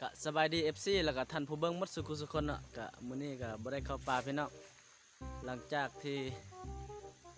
กะสบายดี FC แล้วก็ท่านผู้เบิ่งหมดสุขุสุคนเนาะกะมื้อนี้ก็บ่ได้เข้าป่าพี่น้องหลังจากที่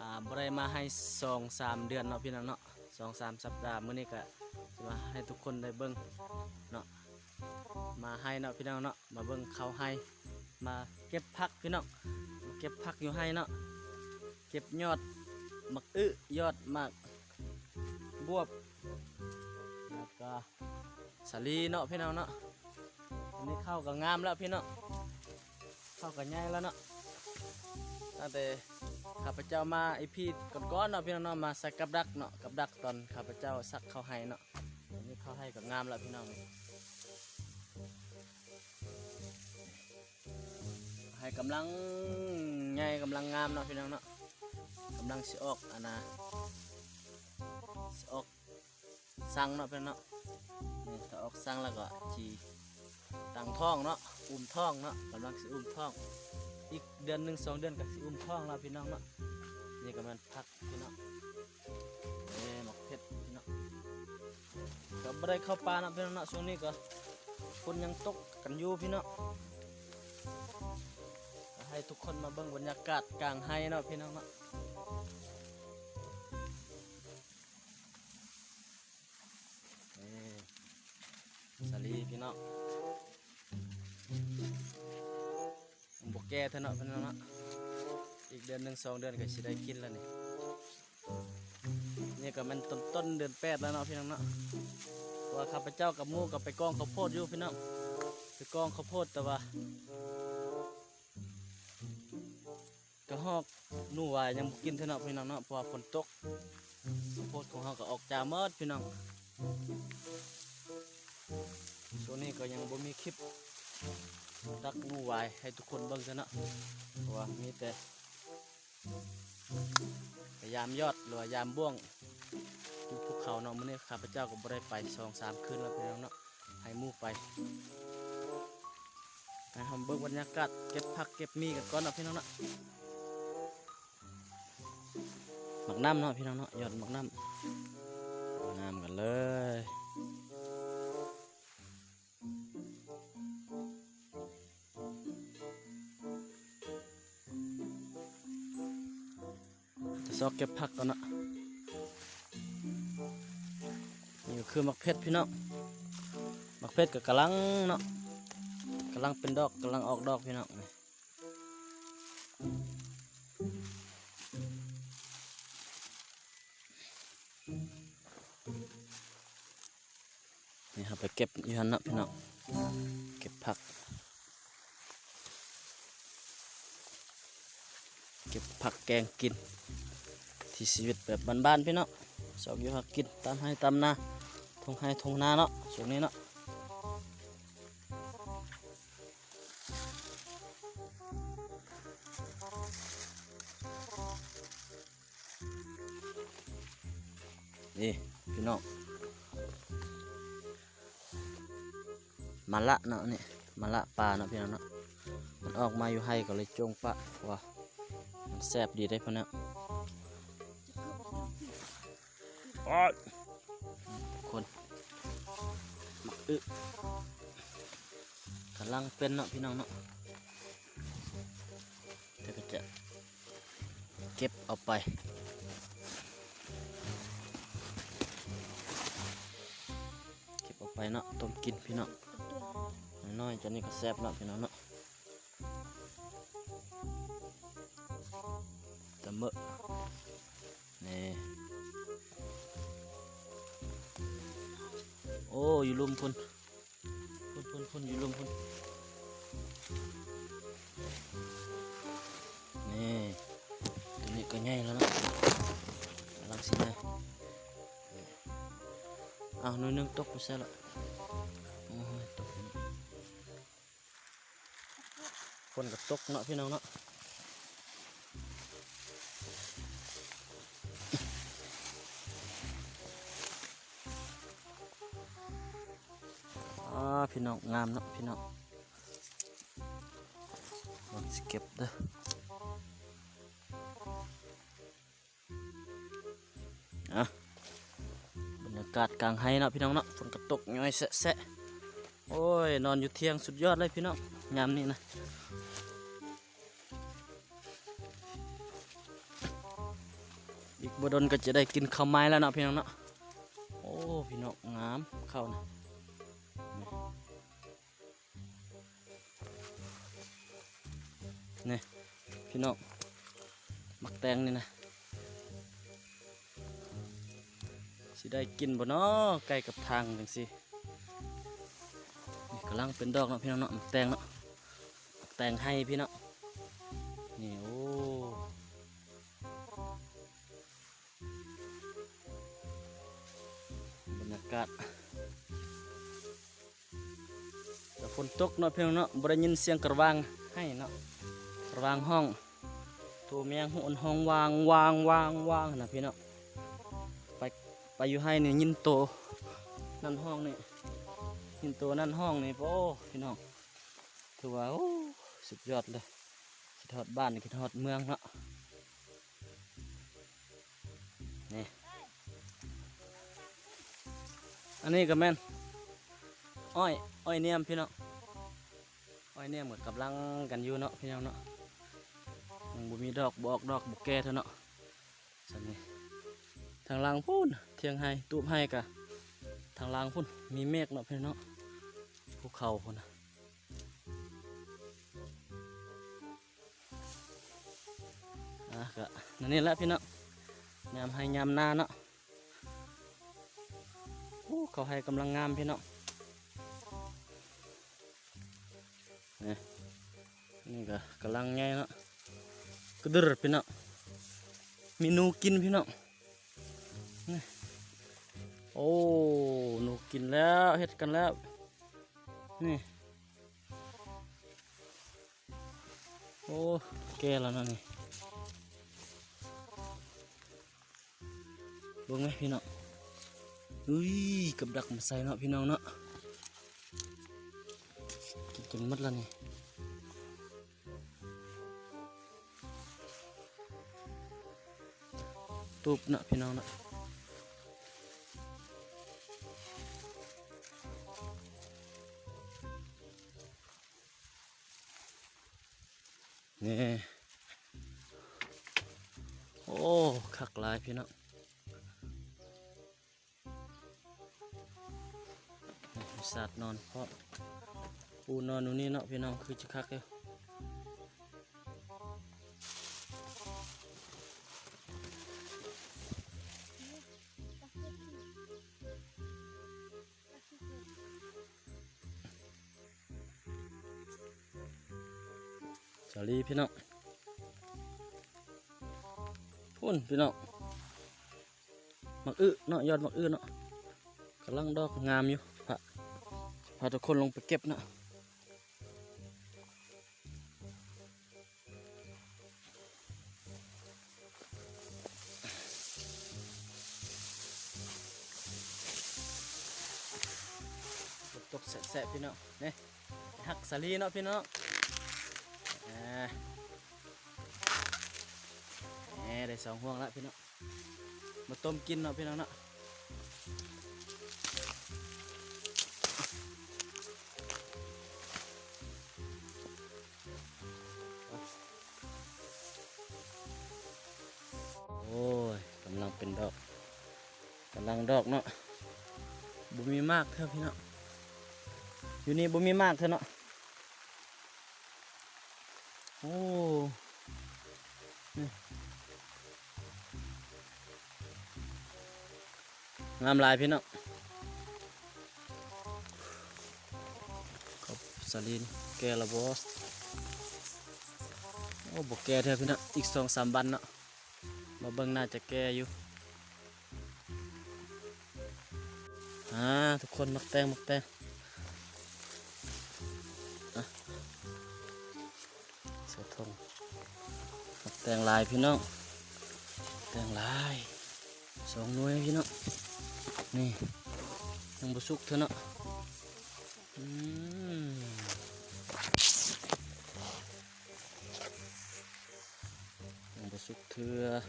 อ่าบ่ได้มาให้2 3เดือนเนาะพี่น้องเนาะ2 3สัปดาห์มื้อนี้ก็สิมาให้ทุกคนได้เบิ่งเนาะมาให้เนาะพี่น้องเนาะมาเบิ่งเขาให้มาเก็บผักพี่น้องเก็บผักอยู่ให้เนาะเก็บยอดมักอึยอดมักบวบแล้วก็ สาลีเนาะพี่น้องเนาะอันนี้เข้ากับงามแล้วพี่น้องเข้ากับใหญ่แล้วเนาะตั้งแต่ข้าพเจ้ามาไอพี่ก่อนๆเนาะพี่น้องเนาะมาส่กับดักเนาะกับดักตอนข้าพเจ้าซักเข้าให้เนาะอันนี้เข้าให้กับงามแล้วพี่น้องให้กำลังใหญ่กำลังงามเนาะพี่น้องเนาะกำลังสิออกอันนะสิออกสั่งเนาะพี่น้องเนาะ นี่ถ้าออกสร้างแล้วก็จีตั้งท้องเนาะอุ้มท้องเนาะกำลังสิอุ้มท้อง อีกเดือนหนึ่งสองเดือนก็สิอุ้มท้องแล้วพี่น้องเนาะนี่ก็มันพักพี่น้องเอ้หมกเพชรพี่น้องก็บ่ได้เข้าป่านะพี่น้องเนาะช่วงนี้ก็ฝนยังตกกันอยู่พี่น้องให้ทุกคนมาเบิ่งบรรยากาศกลางไฮเนาะพี่น้องเนาะ น้องผมบอกแก่เท่าเนาะพี่น้องเนาะอีกเดือนหนึ่งสองเดือนก็สิได้กินแล้วนี่นี่ก็มันต้นต้นเดือนแปดแล้วเนาะพี่น้องเนาะว่าข้าพเจ้ากับมู่กับไปกองข้าวโพดอยู่พี่น้องไปกองข้าวโพดแต่ว่าก็หอกนู่วายยังบ่กินเท่าเนาะพี่น้องเนาะเพราะฝนตกข้าวโพดของเราก็ออกจาเมิดพี่น้อง ช่วนี้ก็ยังบ่มีคลิปตักงูวายให้ทุกคนเบิ่งซะเนาะว่ามีแต่พยายามยอดหรือว่ายามบ่วงอยู่ภูเขาเนาะมื้อนี้ข้าพเจ้าก็บ่ได้ไปสองสามคืนแล้วพี่น้องเนาะให้มู่ไปให้ทำเบิ่งบรรยากาศเก็บผักเก็บมีกันก่อนเนาะพี่น้องเนาะหมักน้ำเนาะพี่น้องเนาะยอดหมักน้ำงามกันเลย ซอกเก็บผักก่อนนะนี่คือมักเพชรพี่น้องมักเพชรก็กำลังเนาะกำลังเป็นดอกกำลังออกดอกพี่น้องนี่นี่ครับไปเก็บยูฮันนะพี่น้องเก็บผัก เก็บผักแกงกิน ที่ชีวิตแบบบ้านๆพี่เนาะสอกอยู่หักกินตามให้ตามนาทงให้ทงนาเนาะช่วงนี้เนาะนี่พี่น้องมาละเนาะนี่มาละปลาเนาะพี่น้องเนาะมันออกมาอยู่ให้ก็เลยจงปะว่ามันแซ่บดีได้พอเนาะ คนมักอึกำลังเป็นเนาะพี่น้องเนาะเดี๋ยวก็จะเก็บเอาไปเก็บเอาไปเนาะต้มกินพี่น้องน้อยๆจนนี้ก็แซ่บเนาะพี่น้องเนาะตะเมอะนี่ โอ้อยู่ลุมพุ่นพุ่นพุ่นพุ่นอยู่ลุมพุ่นนี่ตัวนี้ก็ใหญ่แล้วนะกำลังสิได้อ้าวหน่อยนึงตกไปซะละโอ้ยตกไปนี่ฝนก็ตกเนาะพี่น้องเนาะ พี่น้องงามเนาะพี่น้องลองสเก็บเด้ออะบรรยากาศกลางไฮเนาะพี่น้องเนาะฝนก็ตกย้อยแสะโอ้ยนอนอยู่เที่ยงสุดยอดเลยพี่น้องยามนี้นะอีกบดนก็จะได้กินข้าวไม้แล้วเนาะพี่น้องเนาะโอ้พี่น้องงามเข้าวนะ นี่พี่น้องมักแตงนี่นะสิได้กินบ่เนาะใกล้กับทางจังสินี่กำลังเป็นดอกเนาะพี่น้องเนาะมักแตงเนาะมักแตงให้พี่น้องนี่โอ้บรรยากาศแต่ฝนตกเนาะพี่น้องเนาะบ่ได้ยินเสียงกระวางให้เนาะกระ วางห้อง ตัวเมียงหุ่นห้องวางวางวางวางนะพี่เน้องไปไปอยู่ให้นี่ยินโตนั่นห้องนี่ยินโตนั่นห้องนี่โอ้พี่น้องถือว่าโอ้สุดยอดเลยคิดฮอดบ้านคิดฮอดเมืองเนาะนี่อันนี้ก็แม่นอ้อยอ้อยเนียมพี่น้องอ้อยเนียมก็กำลังกันอยู่เนาะพี่น้องเนาะ บ่มีดอกบอกดอกบุกแก่เท่าเนาะสันนี่ทางล่างพุ่นเทียงไห้ตูบไห้กะทางล่างพุ่นมีเมฆเนาะพี่เนาะภูเขาพุ่นนะอะกะนั่นนี่แหละพี่เนาะยามให้ยามหน้าเนาะโอ้เขาให้กำลังงามพี่เนาะนี่นี่ก็กำลังไงเนาะ กระดึรพี่น้องมีหนูกินพี่น้องนี่โอ้หนูกินแล้วเฮ็ดกันแล้วนี่โอ้แก่แล้วนะนี่เบิ่งไหมพี่น้องอุ้ยกับดักมาใส่เนาะพี่น้องเนาะกินจนหมดแล้วนี่ ตูบนะพี่น้องนะนี่โอ้คักลายพี่น้องสัตว์นอนเพราะปูนอนอยู่นี่เนาะพี่น้องคือจะคักเลย สาลีพี่น้องพุ่นพี่น้องมักอื้อเนาะยอดมักอื้อเนาะกำลังดอกงามอยู่พระพาทุกคนลงไปเก็บเนาะตกแสะๆพี่น้องเนี่ยหักสาลีเนาะพี่น้อง ได้สองห่วงแล้วพี่น้องมาต้มกินเนาะพี่น้องเนาะโอ้ยกำลังเป็นดอกกำลังดอกเนาะบ่มีมากเท่าพี่น้องอยู่นี่บ่มีมากเท่าเนาะโอ้ งามลายพี่น้องขอบสลินแกละบอสโอ้บอกแกเถอะพี่น้องอีกสองสามวันเนาะมาเบิ่งน่าจะแกอยู่อ่าทุกคนมักแตงมักแตงเสือทงแตงลายพี่น้องแตงลายสองหน่วยพี่น้อง นี่ยังบุสุกเถอะเนาะยังบุสุกเถอะ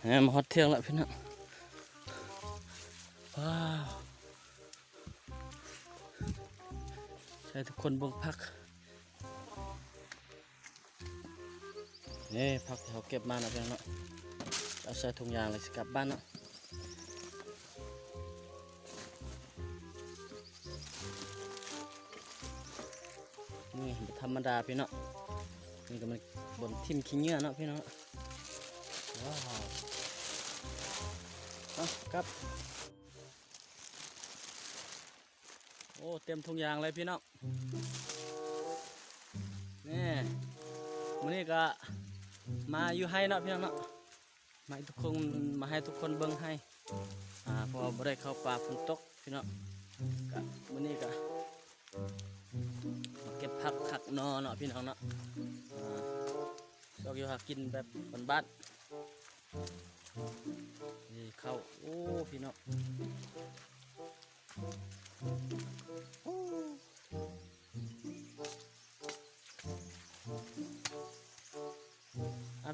แหมมาฮอดเที่ยงแล้วพี่น้องว้าวใช่ทุกคนเบงพักนี่พักที่เขาเก็บมานะเพื่อนเนาะ เอาใส่ถุงยางเลยสิกลับบ้านเนาะนี่ธรรมดาพี่เนาะนี่ก็มันบนทิมขี้เงื่อเนาะพี่เนาะว้าวเอากลับ โอ้เต็มถุงยางเลยพี่เนาะนี่มื้อนี้ก็มาอยู่ให้เนาะพี่น้องเนาะ มาให้ทุกคนมาให้ทุกคนเบิ่งให้อ่าพราะว่าบ่ได้เข้าป่าฝนตกพี่เนาะก็มื้อนี้ก็มาเก็บผักขักนอเนาะพี่น้องเนาะอ่าอบอยู่หากินแบบบ้านๆนี่เข้าโอ้พี่น้อง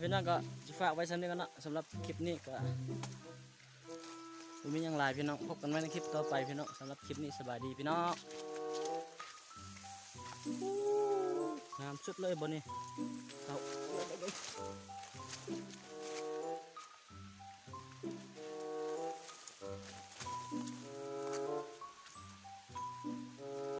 พี่น้องก็จะฝากไว้สำนี้กันเนาะสำหรับคลิปนี้ก็ผมมียังไลายพี่น้องพบกันไว้ในคลิปต่อไปพี่น้องสำหรับคลิปนี้สบายดีพี่น้องงามสุดเลยบนนี้เอา